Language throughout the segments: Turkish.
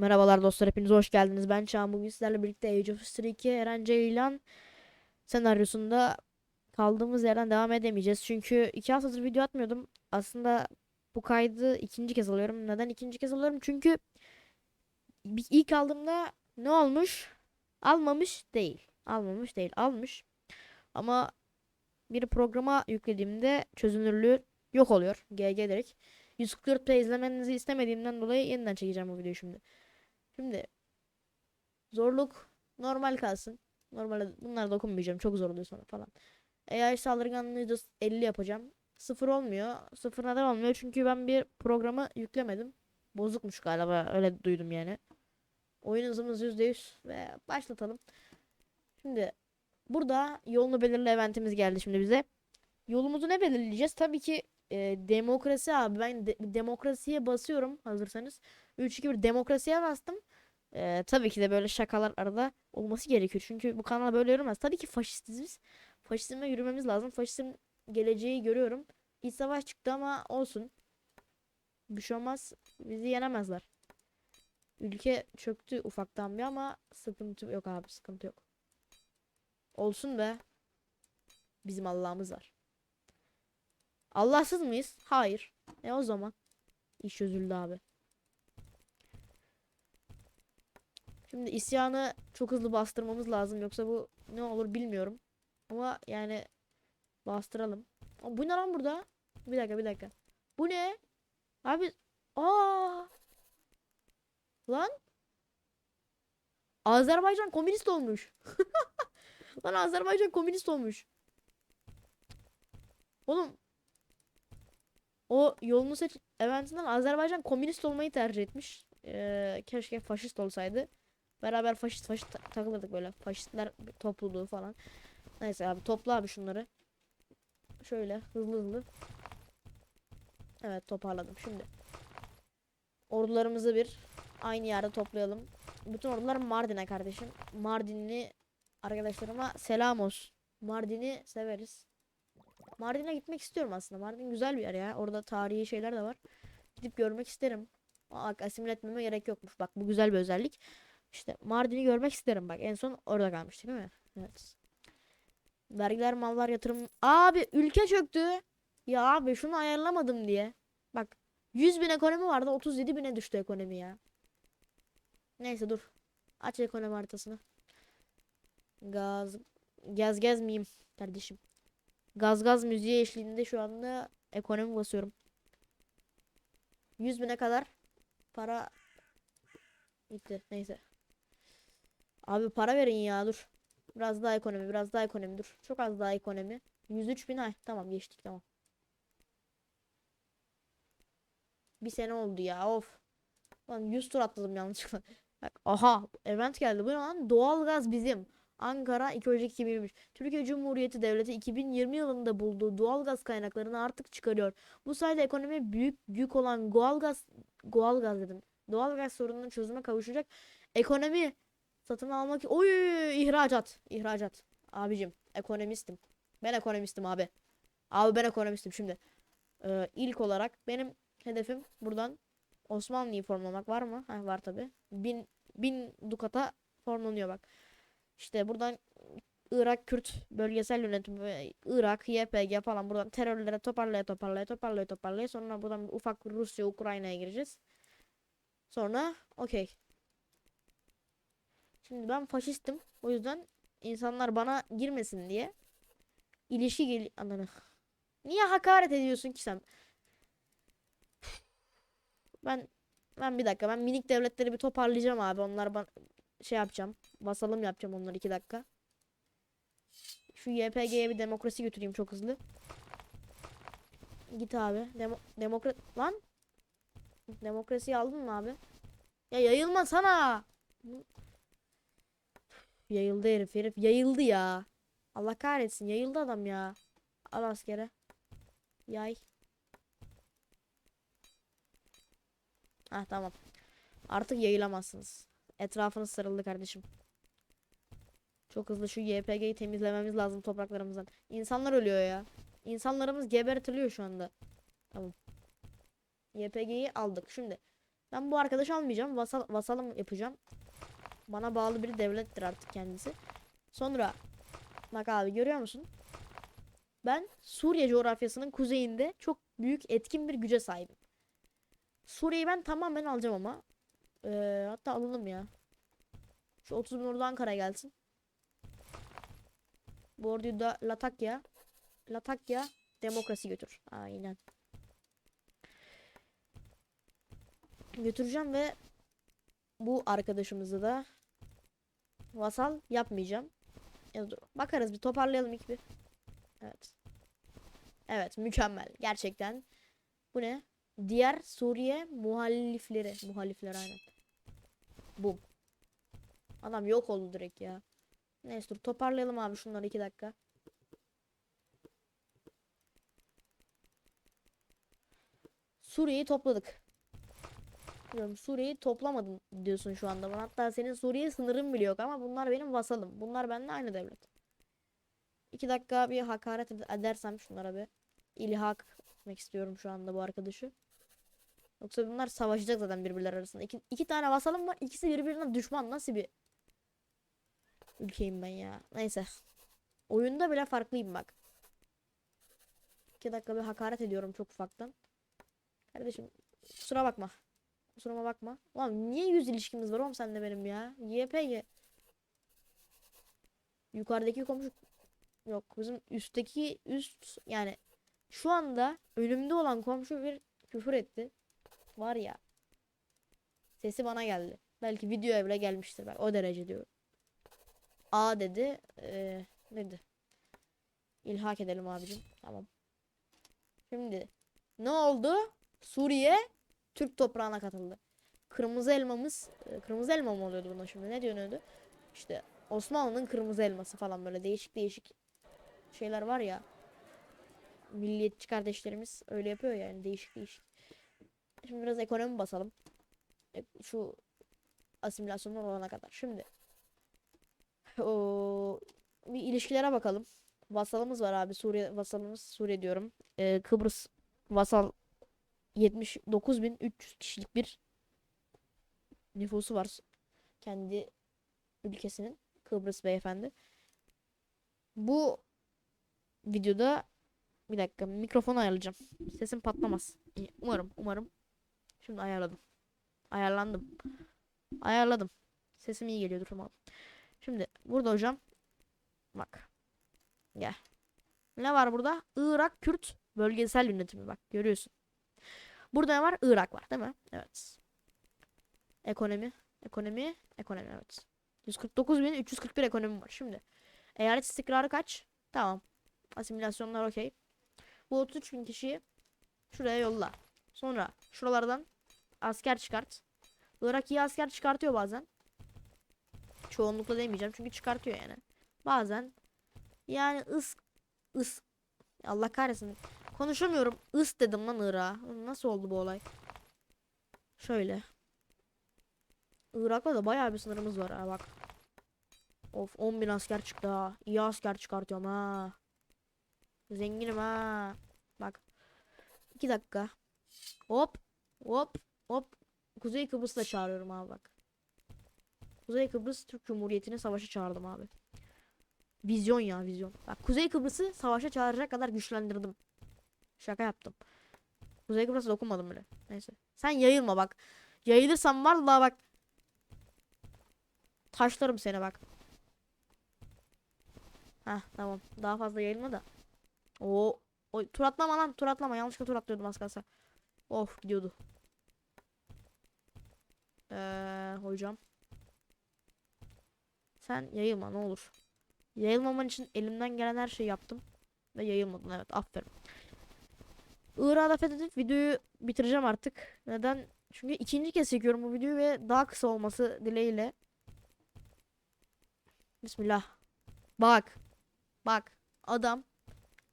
Merhabalar dostlar hepiniz hoş geldiniz. Ben Çağan bugün sizlerle birlikte Age of History 2 Eren Ceylan senaryosunda kaldığımız yerden devam edemeyeceğiz. Çünkü iki haftadır video atmıyordum. Aslında bu kaydı ikinci kez alıyorum. Neden ikinci kez alıyorum? Çünkü ilk aldığımda ne olmuş? Almamış değil. Almamış değil. Almış. Ama bir programa yüklediğimde çözünürlüğü yok oluyor. GG direkt. 144p izlemenizi istemediğimden dolayı yeniden çekeceğim bu videoyu şimdi. Şimdi zorluk normal kalsın. Normalde bunlara dokunmayacağım. Çok zor oluyor sonra falan. AI saldırganlığı da 50 yapacağım. Sıfır olmuyor. Sıfır neden olmuyor? Çünkü ben bir programı yüklemedim. Bozukmuş galiba. Öyle duydum yani. Oyun hızımız %100 ve başlatalım. Şimdi burada yolunu belirle eventimiz geldi şimdi bize. Yolumuzu ne belirleyeceğiz? Tabii ki e, demokrasi abi. Ben de- demokrasiye basıyorum hazırsanız. 3 2 1 demokrasiye bastım. Ee, tabii ki de böyle şakalar arada olması gerekiyor. Çünkü bu kanal böyle yürümez. Tabii ki faşistiz biz. Faşizme yürümemiz lazım. Faşizm geleceği görüyorum. İç savaş çıktı ama olsun. Bir şey olmaz. Bizi yenemezler. Ülke çöktü ufaktan bir ama sıkıntı yok abi sıkıntı yok. Olsun be. Bizim Allah'ımız var. Allahsız mıyız? Hayır. E o zaman. İş çözüldü abi. Şimdi isyanı çok hızlı bastırmamız lazım. Yoksa bu ne olur bilmiyorum. Ama yani bastıralım. Aa, bu ne lan burada? Bir dakika bir dakika. Bu ne? Abi aa Lan Azerbaycan komünist olmuş. Lan Azerbaycan komünist olmuş. Oğlum o yolunu seç eventinden Azerbaycan komünist olmayı tercih etmiş. Ee, keşke faşist olsaydı. Beraber faşist faşist ta- takılırdık böyle. Faşistler topluluğu falan. Neyse abi topla abi şunları. Şöyle hızlı hızlı. Evet toparladım şimdi. Ordularımızı bir aynı yerde toplayalım. Bütün ordular Mardin'e kardeşim. Mardinli arkadaşlarıma selam olsun. Mardin'i severiz. Mardin'e gitmek istiyorum aslında. Mardin güzel bir yer ya. Orada tarihi şeyler de var. Gidip görmek isterim. Aa, asimile etmeme gerek yokmuş. Bak bu güzel bir özellik. İşte Mardin'i görmek isterim bak. En son orada kalmıştık değil mi? Evet. Vergiler, mallar, yatırım. Abi ülke çöktü. Ya abi şunu ayarlamadım diye. Bak 100 bin ekonomi vardı 37 bine düştü ekonomi ya. Neyse dur. Aç ekonomi haritasını. Gaz. Gez gez miyim kardeşim? Gaz gaz müziği eşliğinde şu anda ekonomi basıyorum. 100 bine kadar para gitti. Neyse. Abi para verin ya dur. Biraz daha ekonomi, biraz daha ekonomi dur. Çok az daha ekonomi. 103 bin ay. Tamam geçtik tamam. Bir sene oldu ya of. Lan 100 tur atladım yanlışlıkla. Bak aha event geldi. Bu ne lan? Doğalgaz bizim. Ankara 2 Ocak 2023. Türkiye Cumhuriyeti Devleti 2020 yılında bulduğu doğalgaz kaynaklarını artık çıkarıyor. Bu sayede ekonomiye büyük yük olan doğalgaz doğalgaz dedim. Doğalgaz sorununun çözüme kavuşacak. Ekonomi satın almak oy ihracat ihracat. Abicim ekonomistim. Ben ekonomistim abi. Abi ben ekonomistim şimdi. Ee, ilk olarak benim hedefim buradan Osmanlı'yı formlamak. Var mı? Ha, var tabi bin bin dukata formlanıyor bak. İşte buradan Irak Kürt bölgesel yönetimi Irak YPG falan buradan terörlere toparlaya toparlaya toparlaya toparlaya sonra buradan ufak Rusya Ukrayna'ya gireceğiz. Sonra okey Şimdi ben faşistim. O yüzden insanlar bana girmesin diye ilişki gel ananı. Niye hakaret ediyorsun ki sen? Ben ben bir dakika ben minik devletleri bir toparlayacağım abi. Onlar ben şey yapacağım. Vasalım yapacağım onları iki dakika. Şu YPG'ye bir demokrasi götüreyim çok hızlı. Git abi. Demo demokrat lan. Demokrasiyi aldın mı abi? Ya yayılma sana. Yayıldı herif herif yayıldı ya. Allah kahretsin yayıldı adam ya. Al askere. Yay. Ah tamam. Artık yayılamazsınız. Etrafınız sarıldı kardeşim. Çok hızlı şu YPG'yi temizlememiz lazım topraklarımızdan. İnsanlar ölüyor ya. İnsanlarımız gebertiliyor şu anda. Tamam. YPG'yi aldık. Şimdi Ben bu arkadaşı almayacağım. Vasal, vasalım yapacağım. Bana bağlı bir devlettir artık kendisi. Sonra bak abi görüyor musun? Ben Suriye coğrafyasının kuzeyinde çok büyük etkin bir güce sahibim. Suriye'yi ben tamamen alacağım ama. Ee, hatta alalım ya. Şu 30 bin ordu Ankara gelsin. Bu orduyu da Latakya. Latakya demokrasi götür. Aynen. Götüreceğim ve bu arkadaşımızı da vasal yapmayacağım. Ya dur. Bakarız bir toparlayalım ilk bir. Evet. Evet mükemmel. Gerçekten. Bu ne? Diğer Suriye muhalifleri. Muhalifler aynen. Bum. Adam yok oldu direkt ya. Neyse dur toparlayalım abi şunları iki dakika. Suriye'yi topladık. Diyorum Suriye'yi toplamadın diyorsun şu anda bana. Hatta senin Suriye sınırın bile yok ama bunlar benim vasalım. Bunlar benimle aynı devlet. İki dakika bir hakaret ed- edersem şunlara bir ilhak etmek istiyorum şu anda bu arkadaşı. Yoksa bunlar savaşacak zaten birbirleri arasında. İki, iki tane vasalım var. İkisi birbirine düşman. Nasıl bir ülkeyim ben ya. Neyse. Oyunda bile farklıyım bak. İki dakika bir hakaret ediyorum çok ufaktan. Kardeşim kusura bakma. Kusuruma bakma. Ulan niye yüz ilişkimiz var oğlum senle benim ya? YPG. Yukarıdaki komşu yok. Bizim üstteki üst yani şu anda önümde olan komşu bir küfür etti. Var ya. Sesi bana geldi. Belki videoya bile gelmiştir. Bak o derece diyorum. A dedi. Ee, dedi. İlhak edelim abicim. Tamam. Şimdi ne oldu? Suriye Türk toprağına katıldı. Kırmızı elmamız, e, kırmızı elma mı oluyordu buna şimdi? Ne diyordu? İşte Osmanlı'nın kırmızı elması falan böyle değişik değişik şeyler var ya. Milliyetçi kardeşlerimiz öyle yapıyor yani değişik değişik. Şimdi biraz ekonomi basalım. E, Şu asimilasyonlar olana kadar. Şimdi o bir ilişkilere bakalım. Vasalımız var abi. Suriye vasalımız Suriye diyorum. Ee, Kıbrıs vasal 79.300 kişilik bir nüfusu var. Kendi ülkesinin Kıbrıs beyefendi. Bu videoda bir dakika mikrofonu ayarlayacağım. Sesim patlamaz. Umarım, umarım. Şimdi ayarladım. Ayarlandım. Ayarladım. Sesim iyi geliyordur umarım. Şimdi burada hocam bak. Gel. Ne var burada? Irak Kürt bölgesel yönetimi bak görüyorsun. Burada ne var? Irak var değil mi? Evet. Ekonomi, ekonomi, ekonomi evet. 149.341 ekonomi var. Şimdi eyalet istikrarı kaç? Tamam. Asimilasyonlar okey. Bu 33.000 kişiyi şuraya yolla. Sonra şuralardan asker çıkart. Irak iyi asker çıkartıyor bazen. Çoğunlukla demeyeceğim çünkü çıkartıyor yani. Bazen yani ıs ıs Allah kahretsin. Konuşamıyorum. Is dedim lan Irak'a. Nasıl oldu bu olay? Şöyle. Irak'la da bayağı bir sınırımız var ha bak. Of 10 bin asker çıktı ha. İyi asker çıkartıyorum ha. Zenginim ha. Bak. 2 dakika. Hop. Hop. Hop. Kuzey Kıbrıs'ı da çağırıyorum abi bak. Kuzey Kıbrıs Türk Cumhuriyeti'ni savaşa çağırdım abi. Vizyon ya vizyon. Bak Kuzey Kıbrıs'ı savaşa çağıracak kadar güçlendirdim. Şaka yaptım. Kuzey Kıbrıs'a dokunmadım bile. Neyse. Sen yayılma bak. Yayılırsan vallahi bak. Taşlarım seni bak. Heh tamam. Daha fazla yayılma da. Oo. Oy, tur atlama lan. Tur atlama. Yanlışlıkla tur atlıyordum az kalsa. Of gidiyordu. Ee, hocam. Sen yayılma ne olur. Yayılmaman için elimden gelen her şeyi yaptım. Ve yayılmadın evet aferin. Irak'ı da fethedip videoyu bitireceğim artık. Neden? Çünkü ikinci kez çekiyorum bu videoyu ve daha kısa olması dileğiyle. Bismillah. Bak. Bak. Adam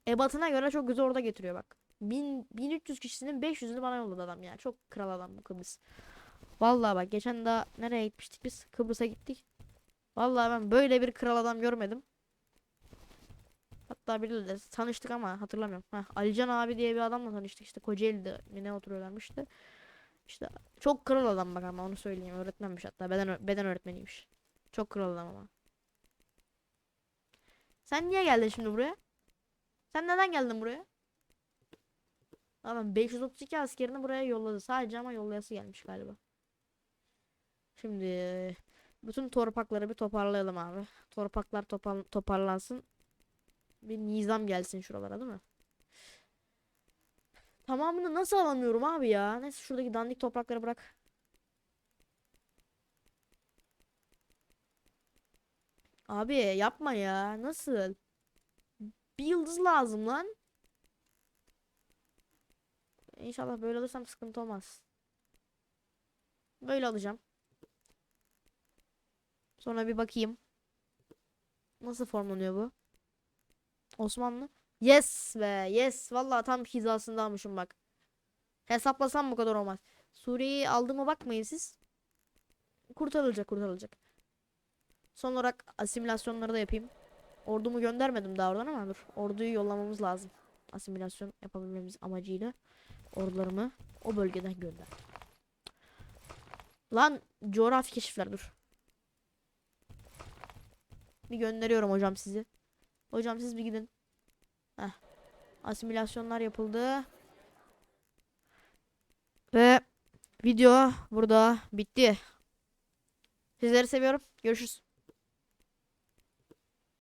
ebatına göre çok güzel orada getiriyor bak. 1000, 1300 kişisinin 500'ünü bana yolladı adam ya. Çok kral adam bu Kıbrıs. Vallahi bak geçen daha nereye gitmiştik biz? Kıbrıs'a gittik. Vallahi ben böyle bir kral adam görmedim. Hatta biriyle tanıştık ama hatırlamıyorum. Heh, Alican abi diye bir adamla tanıştık işte Kocaeli'de mi ne oturuyorlarmış işte. Çok kral adam bak ama onu söyleyeyim. Öğretmenmiş hatta. Beden, beden öğretmeniymiş. Çok kral adam ama. Sen niye geldin şimdi buraya? Sen neden geldin buraya? Adam 532 askerini buraya yolladı. Sadece ama yollayası gelmiş galiba. Şimdi bütün torpakları bir toparlayalım abi. Torpaklar topar toparlansın. Bir nizam gelsin şuralara değil mi? Tamamını nasıl alamıyorum abi ya? Neyse şuradaki dandik toprakları bırak. Abi yapma ya. Nasıl? Bir yıldız lazım lan. İnşallah böyle alırsam sıkıntı olmaz. Böyle alacağım. Sonra bir bakayım. Nasıl formlanıyor bu? Osmanlı. Yes be yes. Vallahi tam hizasında almışım bak. Hesaplasam bu kadar olmaz. Suriye'yi aldığıma bakmayın siz. Kurtarılacak kurtarılacak. Son olarak asimilasyonları da yapayım. Ordumu göndermedim daha oradan ama dur. Orduyu yollamamız lazım. Asimilasyon yapabilmemiz amacıyla. Ordularımı o bölgeden gönder. Lan coğrafi keşifler dur. Bir gönderiyorum hocam sizi. Hocam siz bir gidin. Heh. Asimilasyonlar yapıldı. Ve video burada bitti. Sizleri seviyorum. Görüşürüz.